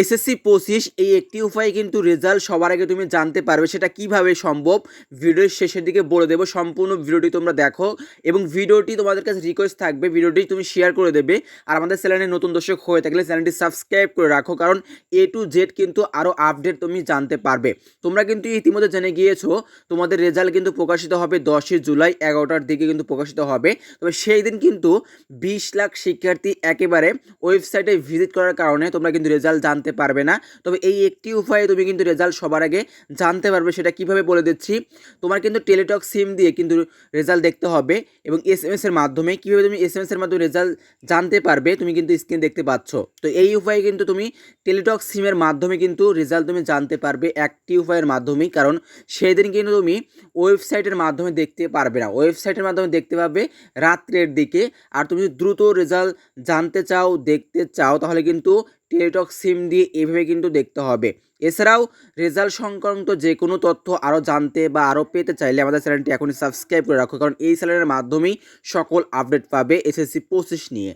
SSC পঁচিশ, এই একটি উপায়ে কিন্তু রেজাল্ট সবার আগে তুমি জানতে পারবে সেটা কীভাবে সম্ভব। ভিডিওর শেষের দিকে বলে দেবো, সম্পূর্ণ ভিডিওটি তোমরা দেখো এবং ভিডিওটি তোমাদের কাছে রিকোয়েস্ট থাকবে, ভিডিওটি তুমি শেয়ার করে দেবে। আর আমাদের চ্যানেলে নতুন দর্শক হয়ে থাকলে চ্যানেলটি সাবস্ক্রাইব করে রাখো, কারণ এ টু জেড কিন্তু আরও আপডেট তুমি জানতে পারবে। তোমরা কিন্তু ইতিমধ্যে জেনে গিয়েছো, তোমাদের রেজাল্ট কিন্তু প্রকাশিত হবে দশই জুলাই, এগারোটার দিকে কিন্তু প্রকাশিত হবে। তবে সেই দিন কিন্তু বিশ লাখ শিক্ষার্থী একেবারে ওয়েবসাইটে ভিজিট করার কারণে তোমরা কিন্তু রেজাল্ট জানতে পারবে না। তবে এই একটি উপায়ে তুমি কিন্তু রেজাল্ট সবার আগে জানতে পারবে সেটা কীভাবে বলে দিচ্ছি। তোমার কিন্তু টেলিটক সিম দিয়ে কিন্তু রেজাল্ট দেখতে হবে এবং এস এম এর মাধ্যমে কীভাবে তুমি এস এম এর মাধ্যমে রেজাল্ট জানতে পারবে তুমি কিন্তু স্ক্রিন দেখতে পাচ্ছ। তো এই উপায়ে কিন্তু তুমি টেলিটক সিমের মাধ্যমে কিন্তু রেজাল্ট তুমি জানতে পারবে একটি উপায়ের মাধ্যমেই। কারণ সেই দিন কিন্তু তুমি ওয়েবসাইটের মাধ্যমে দেখতে পারবে না। ওয়েবসাইটের মাধ্যমে দেখতে পাবে রাত্রের দিকে। আর তুমি যদি দ্রুত রেজাল্ট জানতে চাও, দেখতে চাও, তাহলে কিন্তু টেলিটক সিম দিয়ে এভাবে কিন্তু দেখতে হবে। এছাড়াও রেজাল্ট সংক্রান্ত যে কোনো তথ্য আরও জানতে বা আরও পেতে চাইলে আমাদের চ্যানেলটি এখনই সাবস্ক্রাইব করে রাখো, কারণ এই চ্যানেলের মাধ্যমেই সকল আপডেট পাবে এসএসসি পঁচিশ নিয়ে।